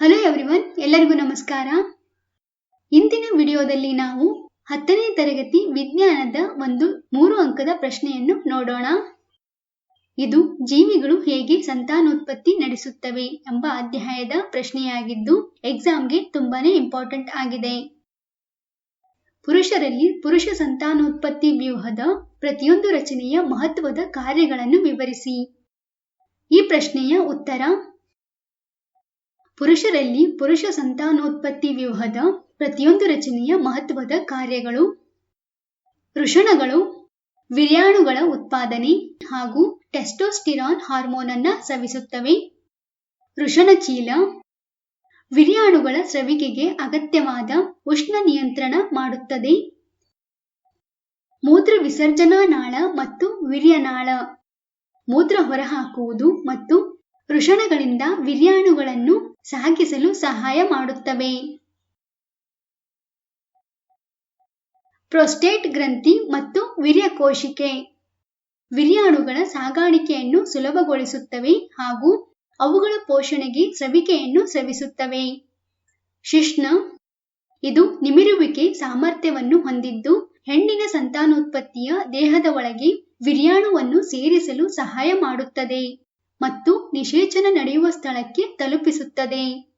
Hello everyone ಎಲ್ಲರಿಗೂ ನಮಸ್ಕಾರ. ಇಂದಿನ ವಿಡಿಯೋದಲ್ಲಿ ನಾವು ಹತ್ತನೇ ತರಗತಿ ವಿಜ್ಞಾನದ ಒಂದು ಮೂರು ಅಂಕದ ಪ್ರಶ್ನೆಯನ್ನು ನೋಡೋಣ. ಇದು ಜೀವಿಗಳು ಹೇಗೆ ಸಂತಾನೋತ್ಪತ್ತಿ ನಡೆಸುತ್ತವೆ ಎಂಬ ಅಧ್ಯಾಯದ ಪ್ರಶ್ನೆಯಾಗಿದ್ದು ಎಕ್ಸಾಮ್ಗೆ ತುಂಬಾನೇ ಇಂಪಾರ್ಟೆಂಟ್ ಆಗಿದೆ. ಪುರುಷರಲ್ಲಿ ಪುರುಷ ಸಂತಾನೋತ್ಪತ್ತಿ ವ್ಯೂಹದ ಪ್ರತಿಯೊಂದು ರಚನೆಯ ಮಹತ್ವದ ಕಾರ್ಯಗಳನ್ನು ವಿವರಿಸಿ. ಈ ಪ್ರಶ್ನೆಯ ಉತ್ತರ ಪುರುಷರಲ್ಲಿ ಪುರುಷ ಸಂತಾನೋತ್ಪತ್ತಿ ವ್ಯೂಹದ ಪ್ರತಿಯೊಂದು ರಚನೆಯ ಮಹತ್ವದ ಕಾರ್ಯಗಳು. ವೃಷಣಗಳು, ವಿರ್ಯಾಣುಗಳ ಉತ್ಪಾದನೆ ಹಾಗೂ ಟೆಸ್ಟೋಸ್ಟಿರಾನ್ ಹಾರ್ಮೋನ್ ಅನ್ನ ವೃಷಣ ಚೀಲ ವಿರ್ಯಾಣುಗಳ ಸ್ರವಿಕೆಗೆ ಅಗತ್ಯವಾದ ಉಷ್ಣ ನಿಯಂತ್ರಣ ಮಾಡುತ್ತದೆ. ಮೂತ್ರ ವಿಸರ್ಜನಾ ನಾಳ ಮತ್ತು ವಿರ್ಯನಾಳ. ಮೂತ್ರ ಹೊರಹಾಕುವುದು ಮತ್ತು ವೃಷಣಗಳಿಂದ ವಿರ್ಯಾಣುಗಳನ್ನು ಸಾಗಿಸಲು ಸಹಾಯ ಮಾಡುತ್ತವೆ. ಪ್ರೊಸ್ಟೇಟ್ ಗ್ರಂಥಿ ಮತ್ತು ವಿರ್ಯಕೋಶಿಕೆ ವಿರ್ಯಾಣುಗಳ ಸಾಗಾಣಿಕೆಯನ್ನು ಸುಲಭಗೊಳಿಸುತ್ತವೆ ಹಾಗೂ ಅವುಗಳ ಪೋಷಣೆಗೆ ಸ್ರವಿಕೆಯನ್ನು ಸ್ರವಿಸುತ್ತವೆ ಶಿಷ್ಣ ಇದು ನಿಮಿರುವಿಕೆ ಸಾಮರ್ಥ್ಯವನ್ನು ಹೊಂದಿದ್ದು, ಹೆಣ್ಣಿನ ಸಂತಾನೋತ್ಪತ್ತಿಯ ದೇಹದ ಒಳಗೆ ವಿರ್ಯಾಣುವನ್ನು ಸೇರಿಸಲು ಸಹಾಯ ಮಾಡುತ್ತದೆ. ಮತ್ತು ನಿಷೇಚನ ನಡೆಯುವ ಸ್ಥಳಕ್ಕೆ ತಲುಪಿಸುತ್ತದೆ.